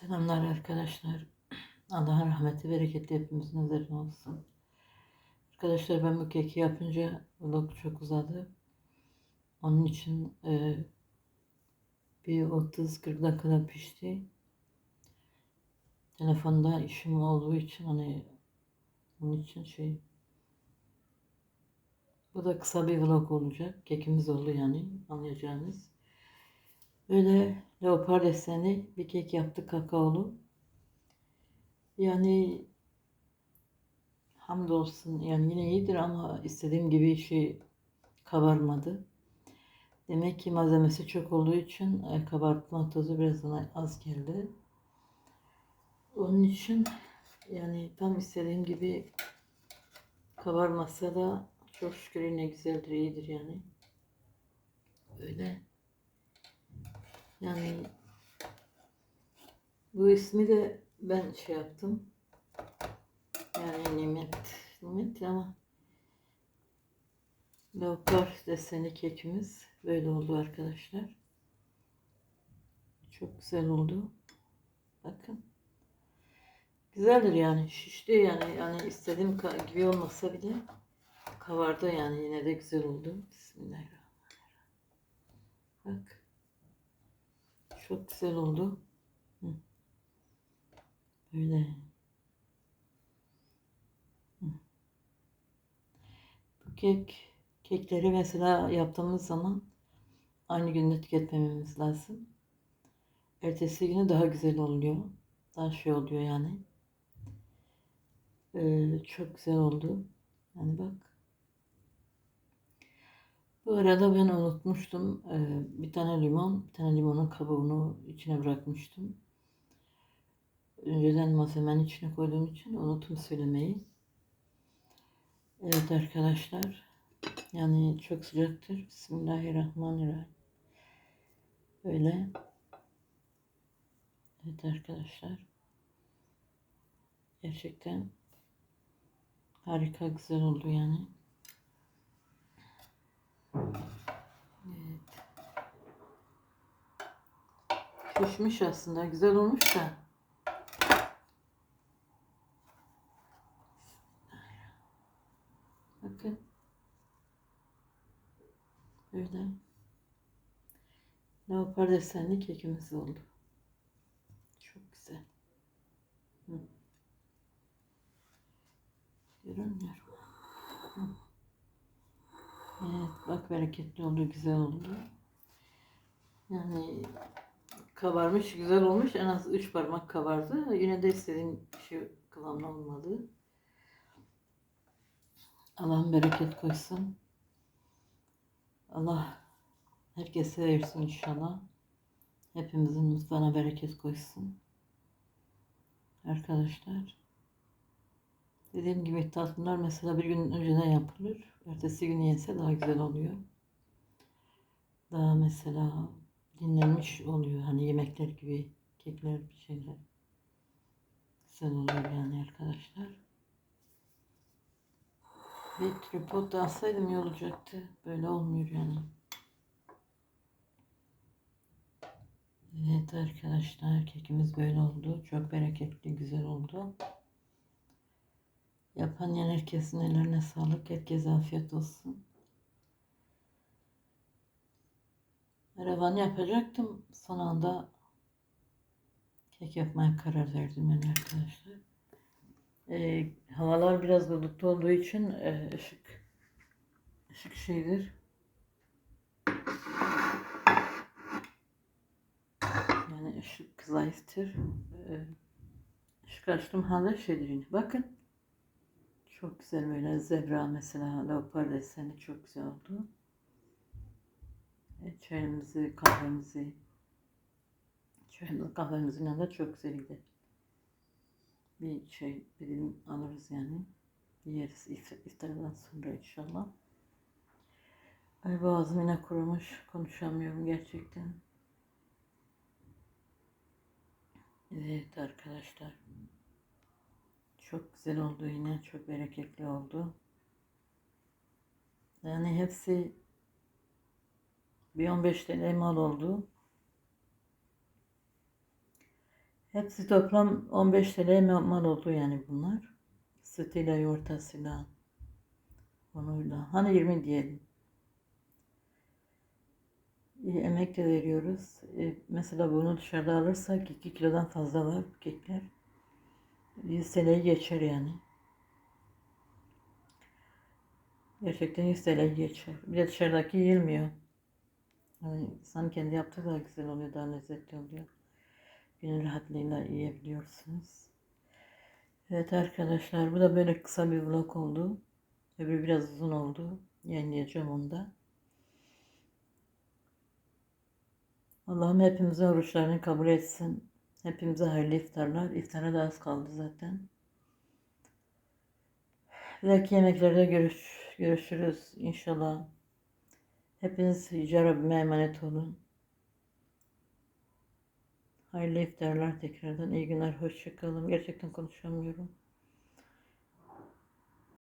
Selamlar arkadaşlar. Allah'ın rahmeti, bereketi hepimizin üzerine olsun. Arkadaşlar ben bu keki yapınca vlog çok uzadı. Onun için e, bir 30-40 dakikada pişti. Telefonda işim olduğu için hani onun için şey bu da kısa bir vlog olacak. Kekimiz oldu yani anlayacağınız. Böyle leopar desenli bir kek yaptık kakaolu. Yani hamdolsun yani yine iyidir ama istediğim gibi şey kabarmadı. Demek ki malzemesi çok olduğu için e, kabartma tozu biraz az geldi. Onun için yani tam istediğim gibi kabarmasa da çok şükür yine güzeldir, iyidir yani. Öyle. Yani bu ismi de ben şey yaptım. Yani nimet, nimet ama leopar deseni kekimiz böyle oldu arkadaşlar. Çok güzel oldu. Bakın. Güzeldir yani şişti yani yani istediğim gibi olmasa bile kavardı yani yine de güzel oldu. Bismillahirrahmanirrahim. Bak. Çok güzel oldu. Böyle. Bu kek, kekleri mesela yaptığımız zaman aynı günde tüketmememiz lazım. Ertesi günü daha güzel oluyor. Daha şey oluyor yani. Ee, çok güzel oldu. Yani bak. Bu arada ben unutmuştum. Bir tane limon, bir tane limonun kabuğunu içine bırakmıştım. Önceden malzemenin içine koyduğum için unuttum söylemeyi. Evet arkadaşlar. Yani çok sıcaktır. Bismillahirrahmanirrahim. Böyle. Evet arkadaşlar. Gerçekten harika güzel oldu yani. Evet. Pişmiş aslında. Güzel olmuş da. Bakın. Böyle. Leopar desenli kekimiz oldu. Çok güzel. Hı. Görünmüyor. Hı. Evet bak bereketli oldu, güzel oldu. Yani kabarmış, güzel olmuş. En az 3 parmak kabardı. Yine de istediğim şey kıvamda olmadı. Allah'ın bereket koysun. Allah herkese versin inşallah. Hepimizin mutfağına bereket koysun. Arkadaşlar. Dediğim gibi tatlılar mesela bir gün önceden yapılır. Ertesi gün yense daha güzel oluyor. Daha mesela dinlenmiş oluyor. Hani yemekler gibi kekler bir şeyler. Güzel oluyor yani arkadaşlar. Bir tripod da alsaydım iyi olacaktı. Böyle olmuyor yani. Evet arkadaşlar kekimiz böyle oldu. Çok bereketli güzel oldu. Yapan yen herkesin ellerine sağlık. Herkese afiyet olsun. Revan yapacaktım. Son anda kek yapmaya karar verdim yani arkadaşlar. Ee, havalar biraz bulutlu olduğu için e, ışık ışık şeydir. Yani ışık zayıftır. Ee, ışık açtım hala şeydir yine. Bakın. Çok güzel böyle zebra mesela leopar deseni çok güzel oldu. Evet, çayımızı, kahvemizi çayımızı, kahvemizin yanında çok güzel. Bir şey bir alırız yani. Yeriz if- iftardan sonra inşallah. Ay boğazım yine kurumuş. Konuşamıyorum gerçekten. Evet arkadaşlar. Çok güzel oldu yine. Çok bereketli oldu. Yani hepsi bir 15 TL mal oldu. Hepsi toplam 15 TL mal oldu yani bunlar. Sütüyle, yumurtasıyla, unuyla. Hani 20 diyelim. İyi emek de veriyoruz. E, mesela bunu dışarıda alırsak 2 kilodan fazla var kekler. 100 TL'yi geçer yani. Gerçekten 100 TL'yi geçer. Bir de dışarıdaki yiyilmiyor. Yani insan kendi yaptığı daha güzel oluyor, daha lezzetli oluyor. Gönül rahatlığıyla yiyebiliyorsunuz. Evet arkadaşlar bu da böyle kısa bir vlog oldu. Öbürü biraz uzun oldu. Yayınlayacağım onu da. Allah'ım hepimizin oruçlarını kabul etsin. Hepimize hayırlı iftarlar. İftara da az kaldı zaten. Bir dahaki yemeklerde görüş, görüşürüz inşallah. Hepiniz Yüce Rabbime emanet olun. Hayırlı iftarlar tekrardan. İyi günler. Hoşçakalın. Gerçekten konuşamıyorum.